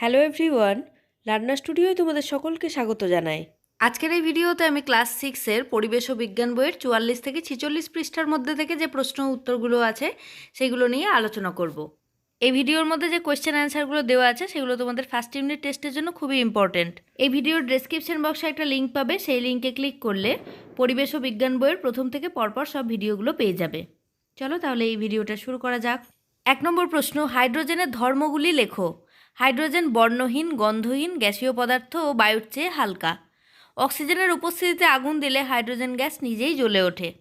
Hello everyone রান্না স্টুডিওয় তোমাদের সকলকে স্বাগত জানাই। আজকের এই ভিডিওতে আমি ক্লাস সিক্সের পরিবেশ ও বিজ্ঞান বইয়ের চুয়াল্লিশ থেকে ছিচল্লিশ পৃষ্ঠার মধ্যে থেকে যে প্রশ্ন উত্তরগুলো আছে, সেগুলো নিয়ে আলোচনা করব। এই ভিডিওর মধ্যে যে কোয়েশ্চেন অ্যান্সারগুলো দেওয়া আছে, সেগুলো তোমাদের ফার্স্ট ইউনিট টেস্টের জন্য খুবই ইম্পর্টেন্ট এই ভিডিওর ডেসক্রিপশন বক্সে একটা লিঙ্ক পাবে, সেই লিঙ্কে ক্লিক করলে পরিবেশ ও বিজ্ঞান বইয়ের প্রথম থেকে পরপর সব ভিডিওগুলো পেয়ে যাবে। চলো তাহলে এই ভিডিওটা শুরু করা যাক। এক নম্বর প্রশ্ন, হাইড্রোজেনের ধর্মগুলি লেখো। হাইড্রোজেন বর্ণহীন, গন্ধহীন, গ্যাসীয় পদার্থ ও বায়ুর চেয়ে হালকা। অক্সিজেনের উপস্থিতিতে আগুন দিলে হাইড্রোজেন গ্যাস নিজেই জ্বলে ওঠে।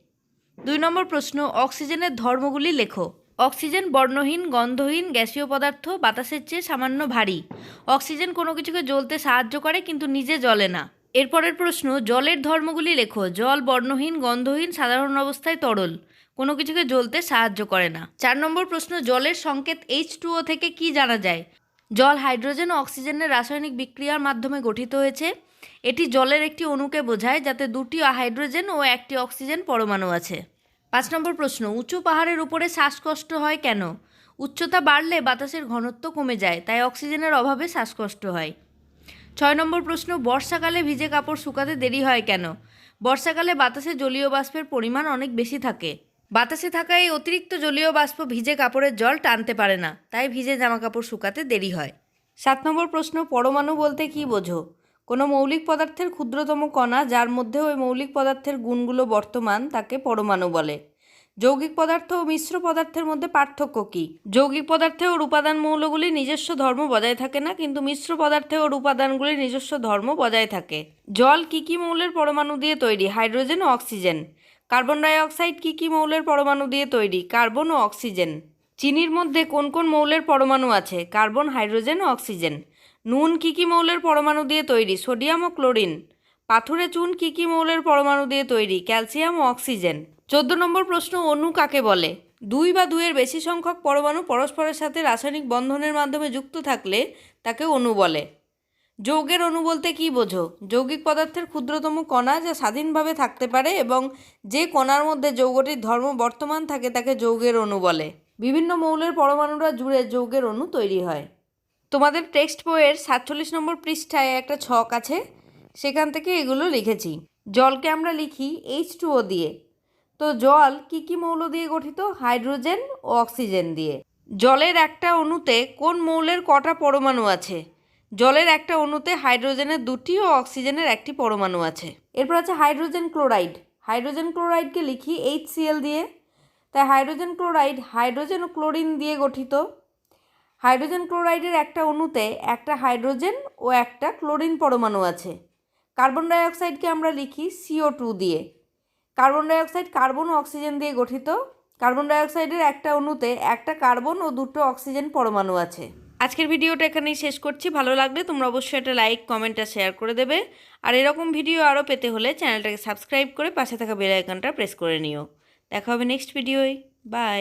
দুই নম্বর প্রশ্ন, অক্সিজেনের ধর্মগুলি লেখো। অক্সিজেন বর্ণহীন, গন্ধহীন, গ্যাসীয় পদার্থ বাতাসের চেয়ে সামান্য ভারী। অক্সিজেন কোনো কিছুকে জ্বলতে সাহায্য করে কিন্তু নিজে জ্বলে না। এরপরের প্রশ্ন, জলের ধর্মগুলি লেখো। জল বর্ণহীন, গন্ধহীন, সাধারণ অবস্থায় তরল। কোনো কিছুকে জ্বলতে সাহায্য করে না। চার নম্বর প্রশ্ন, জলের সংকেত এইচ থেকে কি জানা যায়? জল, হাইড্রোজেন ও অক্সিজেনের রাসায়নিক বিক্রিয়ার মাধ্যমে গঠিত হয়েছে। এটি জলের একটি অণুকে বোঝায়, যাতে দুটি হাইড্রোজেন ও একটি অক্সিজেন পরমাণু আছে। পাঁচ নম্বর প্রশ্ন, উঁচু পাহাড়ের উপরে শ্বাসকষ্ট হয় কেন? উচ্চতা বাড়লে বাতাসের ঘনত্ব কমে যায়, তাই অক্সিজেনের অভাবে শ্বাসকষ্ট হয়। ছয় নম্বর প্রশ্ন, বর্ষাকালে ভিজে কাপড় শুকাতে দেরি হয় কেন? বর্ষাকালে বাতাসে জলীয় বাষ্পের পরিমাণ অনেক বেশি থাকে। বাতাসে থাকা এই অতিরিক্ত জলীয় বাষ্প ভিজে কাপড়ের জল টানতে পারে না, তাই ভিজে জামা কাপড় শুকাতে দেরি হয়। সাত নম্বর প্রশ্ন, পরমাণু বলতে কি বোঝো? কোনো মৌলিক পদার্থের ক্ষুদ্রতম কণা, যার মধ্যে ওই মৌলিক পদার্থের গুণগুলো বর্তমান, তাকে পরমাণু বলে। যৌগিক পদার্থ ও মিশ্র পদার্থের মধ্যে পার্থক্য কী? যৌগিক পদার্থে ওর উপাদান মৌলগুলি নিজস্ব ধর্ম বজায় থাকে না, কিন্তু মিশ্র পদার্থে ওর উপাদানগুলি নিজস্ব ধর্ম বজায় থাকে। জল কী কী মৌলের পরমাণু দিয়ে তৈরি? হাইড্রোজেন ও অক্সিজেন। কার্বন ডাই অক্সাইড কী কী মৌলের পরমাণু দিয়ে তৈরি? কার্বন ও অক্সিজেন। চিনির মধ্যে কোন কোন মৌলের পরমাণু আছে? কার্বন, হাইড্রোজেন ও অক্সিজেন। নুন কী কী মৌলের পরমাণু দিয়ে তৈরি? সোডিয়াম ও ক্লোরিন। পাথুরে চুন কী কী মৌলের পরমাণু দিয়ে তৈরি? ক্যালসিয়াম ও অক্সিজেন। চোদ্দ নম্বর প্রশ্ন, অণু কাকে বলে? দুই বা দুইয়ের বেশি সংখ্যক পরমাণু পরস্পরের সাথে রাসায়নিক বন্ধনের মাধ্যমে যুক্ত থাকলে তাকে অণু বলে। যৌগের অণু বলতে কী বোঝো? যৌগিক পদার্থের ক্ষুদ্রতম কণা যা স্বাধীনভাবে থাকতে পারে এবং যে কণার মধ্যে যৌগটির ধর্ম বর্তমান থাকে তাকে যৌগের অণু বলে। বিভিন্ন মৌলের পরমাণুরা জুড়ে যৌগের অণু তৈরি হয়। তোমাদের টেক্সট বইয়ের সাতচল্লিশ নম্বর পৃষ্ঠায় একটা ছক আছে, সেখান থেকে এগুলো লিখেছি। জলকে আমরা লিখি এইচ টুও দিয়ে। তো জল কি কি মৌল দিয়ে গঠিত? হাইড্রোজেন ও অক্সিজেন দিয়ে। জলের একটা অণুতে কোন মৌলের কটা পরমাণু আছে? জলের একটা অণুতে হাইড্রোজেনের দুটি ও অক্সিজেনের একটি পরমাণু আছে। এরপর আছে হাইড্রোজেন ক্লোরাইড। হাইড্রোজেন ক্লোরাইডকে লিখি এইচ দিয়ে। তাই হাইড্রোজেন ক্লোরাইড হাইড্রোজেন ও ক্লোরিন দিয়ে গঠিত। হাইড্রোজেন ক্লোরাইডের একটা অণুতে একটা হাইড্রোজেন ও একটা ক্লোরিন পরমাণু আছে। কার্বন ডাইঅক্সাইডকে আমরা লিখি সিও টু দিয়ে। কার্বন ডাইঅক্সাইড কার্বন ও অক্সিজেন দিয়ে গঠিত। কার্বন ডাইঅক্সাইডের একটা অণুতে একটা কার্বন ও দুটো অক্সিজেন পরমাণু আছে। আজকের ভিডিওটা এখানেই শেষ করছি। ভালো লাগলে তোমরা অবশ্যই একটা লাইক কমেন্ট আর শেয়ার করে দেবে। আর এরকম ভিডিও আরও পেতে হলে চ্যানেলটাকে সাবস্ক্রাইব করে পাশে থাকা বেল প্রেস করে নিও। দেখা হবে নেক্সট ভিডিওয় বাই